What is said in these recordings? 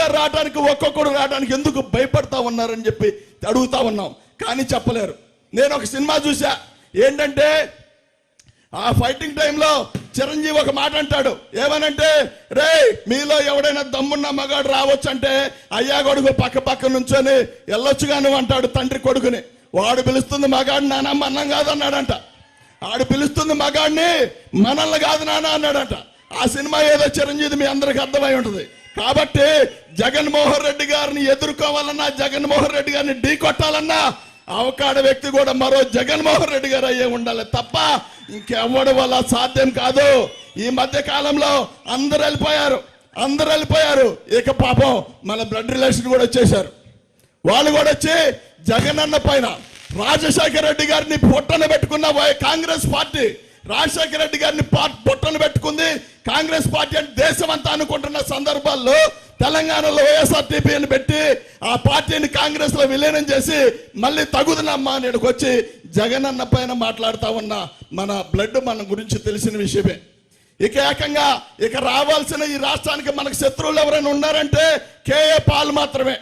గారు రావడానికి ఒక్కొక్కడు రావడానికి ఎందుకు భయపడతా ఉన్నారని చెప్పి అడుగుతా ఉన్నాం. కానీ చెప్పలేరు. నేను ఒక సినిమా చూసా ఏంటంటే ఆ ఫైటింగ్ టైంలో చిరంజీవి ఒక మాట అంటాడు. ఏమనంటే రే మీలో ఎవడైనా దమ్మున్న మగాడు రావచ్చు అంటే అయ్యా కొడుకు పక్క పక్క నుంచొని వెళ్ళొచ్చుగా నువ్వు అంటాడు తండ్రి కొడుకుని. వాడు పిలుస్తుంది మగాడు నానమ్మ అన్నం కాదన్నాడంట ఆడు పిలుస్తుంది మగాడిని మనల్ని కాదు నాన్న అన్నాడంట. ఆ సినిమా ఏదో చిరంజీవి మీ అందరికి అర్థమై ఉంటుంది. కాబట్టి జగన్మోహన్ రెడ్డి గారిని ఎదుర్కోవాలన్నా జగన్మోహన్ రెడ్డి గారిని ఢీ కొట్టాలన్నా అవకాడ వ్యక్తి కూడా మరో జగన్మోహన్ రెడ్డి గారు అయ్యే ఉండాలి తప్ప ఇంకెవ్వడం వల్ల సాధ్యం కాదు. ఈ మధ్య కాలంలో అందరు వెళ్ళిపోయారు అందరు వెళ్ళిపోయారు. ఇక పాపం మన బ్లడ్ రిలేషన్ కూడా వచ్చేసారు వాళ్ళు కూడా వచ్చి జగనన్న పైన రాజశేఖర రెడ్డి గారిని పొట్టన పెట్టుకున్న వై- కాంగ్రెస్ పార్టీ రాజశేఖర రెడ్డి గారిని పొట్టను పెట్టుకుంది. కాంగ్రెస్ పార్టీ అంటే రాష్ట్రాల్లో తెలంగాణలో వైఎస్ఆర్టీపీని పెట్టి ఆ పార్టీని కాంగ్రెస్లో విలీనం చేసి మళ్ళీ తగుదనమ్మా అని ఇక్కడికి వచ్చి జగనన్న పైన మాట్లాడుతూ ఉన్న మన బ్లడ్ మన గురించి తెలిసిన విషయమే. ఇక ఏకంగా ఇక రావాల్సిన ఈ రాష్ట్రానికి మనకు శత్రువులు ఎవరైనా ఉన్నారంటే కేఏ పాల్ మాత్రమే.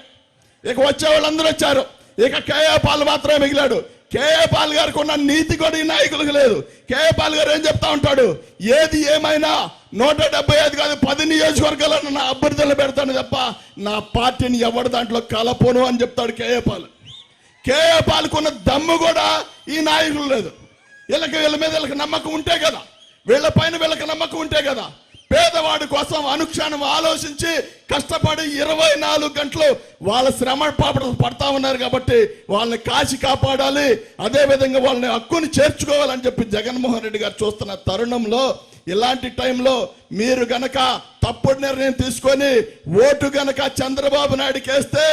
ఇక వచ్చే వాళ్ళందరూ వచ్చారు. ఇక కేఏ పాల్ మాత్రమే మిగిలాడు. కేఏ పాల్ గారికి ఉన్న నీతి కూడా ఈ నాయకులకు లేదు. కేఏపాల్ గారు ఏం చెప్తా ఉంటాడు? ఏది ఏమైనా నూట డెబ్బై ఐదు కాదు పది నియోజకవర్గాలను నా అభ్యర్థులు పెడతాను తప్ప నా పార్టీని ఎవడు దాంట్లో కలపోను అని చెప్తాడు కేఏ పాల్ కేఏ దమ్ము కూడా ఈ నాయకులు లేదు. వీళ్ళకి వీళ్ళ మీద వీళ్ళకి నమ్మకం ఉంటే కదా. వీళ్ళ పైన వీళ్ళకి నమ్మకం ఉంటే కదా. పేదవాడి కోసం అనుక్షణం ఆలోచించి కష్టపడి ఇరవై నాలుగు గంటలు వాళ్ళ శ్రమ పడతా ఉన్నారు కాబట్టి వాళ్ళని కాచి కాపాడాలి. అదే విధంగా వాళ్ళని హక్కుని చేర్చుకోవాలని చెప్పి జగన్మోహన్ రెడ్డి గారు చూస్తున్న తరుణంలో ఇలాంటి టైంలో మీరు గనక తప్పుడు నిర్ణయం తీసుకొని ఓటు గనక చంద్రబాబు నాయుడుకి వేస్తే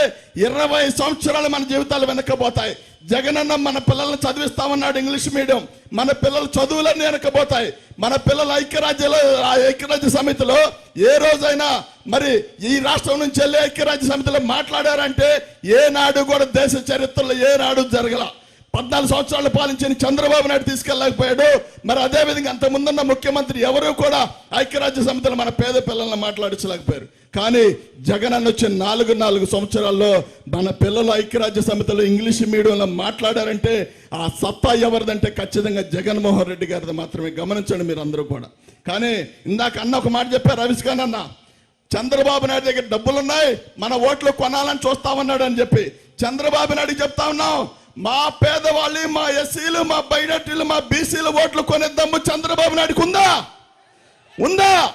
ఇరవై సంవత్సరాలు మన జీవితాలు వెనకపోతాయి జగనన్న మన పిల్లల్ని చదివిస్తామన్నాడు ఇంగ్లీష్ మీడియం. మన పిల్లల చదువులన్నీ వెనకపోతాయి మన పిల్లల ఐక్యరాజ్యలో ఆ ఐక్యరాజ్య సమితిలో ఏ రోజైనా మరి ఈ రాష్ట్రం నుంచి వెళ్ళి ఐక్యరాజ్య సమితిలో మాట్లాడారంటే ఏనాడు కూడా దేశ చరిత్రలో ఏనాడు జరగల. పద్నాలుగు సంవత్సరాలు పాలించిన చంద్రబాబు నాయుడు తీసుకెళ్ళకపోయాడు మరి అదే విధంగా అంత ముందున్న ముఖ్యమంత్రి ఎవరు కూడా ఐక్యరాజ్య సమితిలో మన పేద పిల్లల్ని మాట్లాడించలేకపోయారు. కానీ జగన్ అన్న వచ్చిన నాలుగు నాలుగు సంవత్సరాల్లో మన పిల్లలు ఐక్యరాజ్య సమితిలో ఇంగ్లీష్ మీడియంలో మాట్లాడారంటే ఆ సత్తా ఎవరిదంటే ఖచ్చితంగా జగన్మోహన్ రెడ్డి గారిది మాత్రమే. గమనించండి మీరు అందరూ కూడా. కానీ ఇందాక అన్న ఒక మాట చెప్పారు రవిస్కాన్ అన్న. చంద్రబాబు నాయుడు దగ్గర డబ్బులు ఉన్నాయి మన ఓట్లు కొనాలని చూస్తామన్నాడు అని చెప్పి. చంద్రబాబు నాయుడు చెప్తా ఉన్నాం మా పేదవాళ్ళు మా ఎస్సీలు మా బైనటీలు మా బీసీలు ఓట్లు కొనే దమ్ము చంద్రబాబు నాయుడుకు ఉందా? ఉందా?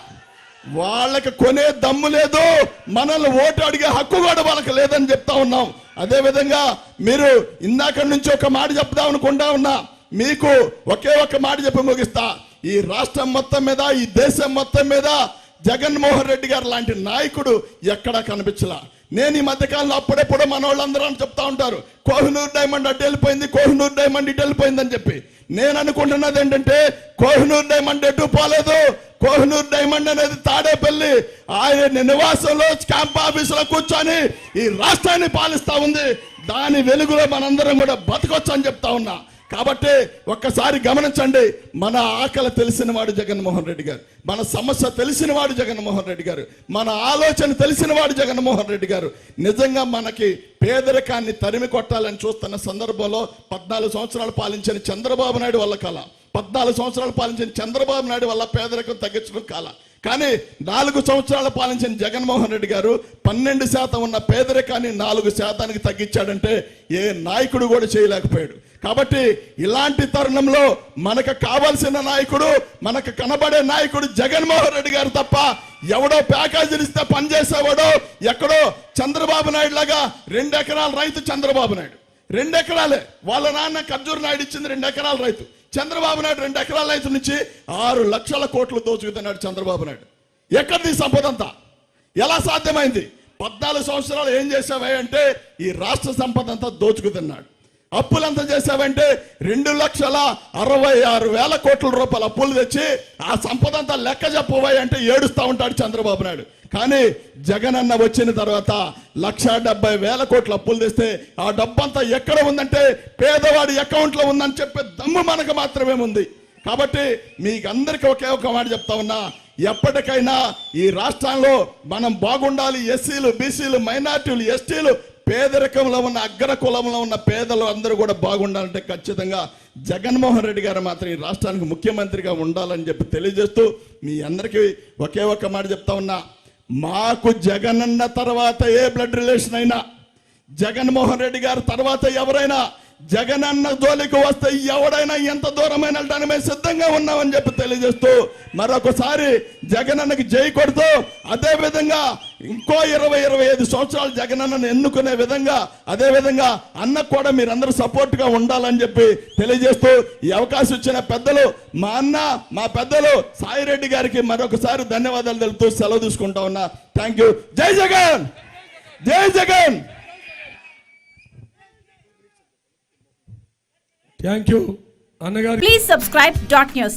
వాళ్ళకి కొనే దమ్ము లేదు. మనల్ని ఓటు అడిగే హక్కు కూడా వాళ్ళకి లేదని చెప్తా ఉన్నాం. అదే విధంగా మీరు ఇందాక నుంచి ఒక మాట చెప్దాం అనుకుంటా ఉన్నా. మీకు ఒకే ఒక మాట చెప్పి ముగిస్తా. ఈ రాష్ట్రం మొత్తం మీద ఈ దేశం మొత్తం మీద జగన్మోహన్ రెడ్డి గారు లాంటి నాయకుడు ఎక్కడా కనిపించలా. నేను ఈ మధ్యకాలంలో అప్పుడెప్పుడు మన వాళ్ళందరూ అని చెప్తా ఉంటారు. కోహినూర్ డైమండ్ అడ్డు వెళ్ళిపోయింది కోహినూర్ డైమండ్ ఇటు వెళ్ళిపోయిందని చెప్పి. నేను అనుకుంటున్నది ఏంటంటే కోహినూర్ డైమండ్ ఎటు పోలేదు. కోహినూర్ డైమండ్ అనేది తాడేపల్లి. ఆయన నివాసంలో క్యాంప్ ఆఫీసులో కూర్చొని ఈ రాష్ట్రాన్ని పాలిస్తా ఉంది. దాని వెలుగులో మనందరం కూడా బతకొచ్చు అని చెప్తా ఉన్నా. కాబట్టి ఒక్కసారి గమనించండి మన ఆకలి తెలిసిన వాడు జగన్మోహన్ రెడ్డి గారు మన సమస్య తెలిసిన వాడు జగన్మోహన్ రెడ్డి గారు మన ఆలోచన తెలిసిన వాడు జగన్మోహన్ రెడ్డి గారు. నిజంగా మనకి పేదరికాన్ని తరిమి కొట్టాలని చూస్తున్న సందర్భంలో పద్నాలుగు సంవత్సరాలు పాలించిన చంద్రబాబు నాయుడు వల్ల కళ పద్నాలుగు సంవత్సరాలు పాలించిన చంద్రబాబు నాయుడు వల్ల పేదరికం తగ్గించడం కాల. కానీ నాలుగు సంవత్సరాలు పాలించిన జగన్మోహన్ రెడ్డి గారు పన్నెండు శాతం ఉన్న పేదరికాన్ని నాలుగు శాతానికి తగ్గించాడంటే ఏ నాయకుడు కూడా చేయలేకపోయాడు. కాబట్టి ఇలాంటి తరుణంలో మనకు కావాల్సిన నాయకుడు మనకు కనబడే నాయకుడు జగన్మోహన్ రెడ్డి గారు తప్ప ఎవడో ప్యాకేజీలు ఇస్తే పనిచేసేవాడో ఎక్కడో చంద్రబాబు నాయుడు లాగా రెండు ఎకరాల రైతు చంద్రబాబు నాయుడు. రెండు ఎకరాలే వాళ్ళ నాన్న ఖర్జూర్ నాయుడు ఇచ్చింది రెండు ఎకరాల రైతు. చంద్రబాబు నాయుడు రెండు ఎకరాల రైతు నుంచి ఆరు లక్షల కోట్లు దోచుకుతున్నాడు చంద్రబాబు నాయుడు. ఎక్కడిది సంపద అంతా? ఎలా సాధ్యమైంది? పద్నాలుగు సంవత్సరాలు ఏం చేసావే అంటే ఈ రాష్ట్ర సంపద అంతా దోచుకుతున్నాడు అప్పులు ఎంత చేసావంటే రెండు లక్షల అరవై ఆరు వేల కోట్ల రూపాయల అప్పులు తెచ్చి ఆ సంపద అంతా లెక్క చెప్పబోయ్ అంటే ఏడుస్తా ఉంటాడు చంద్రబాబు నాయుడు. కానీ జగన్ అన్న వచ్చిన తర్వాత లక్ష డెబ్బై వేల కోట్ల అప్పులు తెస్తే ఆ డబ్బంతా ఎక్కడ ఉందంటే పేదవాడి అకౌంట్లో ఉందని చెప్పే దమ్ము మనకు మాత్రమే ఉంది. కాబట్టి మీకు అందరికీ ఒకే ఒక మాట చెప్తా ఉన్నా ఎప్పటికైనా ఈ రాష్ట్రంలో మనం బాగుండాలి. ఎస్సీలు బీసీలు మైనార్టీలు ఎస్టీలు పేదరికంలో ఉన్న అగ్ర కులంలో ఉన్న పేదలు అందరూ కూడా బాగుండాలంటే ఖచ్చితంగా జగన్మోహన్ రెడ్డి గారు మాత్రం ఈ రాష్ట్రానికి ముఖ్యమంత్రిగా ఉండాలని చెప్పి తెలియజేస్తూ మీ అందరికీ ఒకే ఒక్క మాట చెప్తా ఉన్నా. మాకు జగనన్న తర్వాత ఏ బ్లడ్ రిలేషన్ అయినా జగన్మోహన్ రెడ్డి గారు తర్వాత ఎవరైనా జగనన్న జోలికి వస్తే ఎవడైనా ఎంత దూరమైన వెళ్ళడానికి మేము సిద్ధంగా ఉన్నామని చెప్పి తెలియజేస్తూ మరొకసారి జగనన్నకి జై కొడుతూ అదే విధంగా ఇంకో ఇరవై ఇరవై ఐదు సంవత్సరాలు జగనన్నను ఎన్నుకునే విధంగా అదే విధంగా అన్నకు కూడా మీరందరూ సపోర్ట్గా ఉండాలని చెప్పి తెలియజేస్తూ ఈ అవకాశం ఇచ్చిన పెద్దలు మా అన్న మా పెద్దలు సాయిరెడ్డి గారికి మరొకసారి ధన్యవాదాలు తెలుపుతూ సెలవు తీసుకుంటా ఉన్నా. థ్యాంక్ యూ జై జగన్! జై జగన్! థ్యాంక్ యూ అన్నగారు Please subscribe dot news.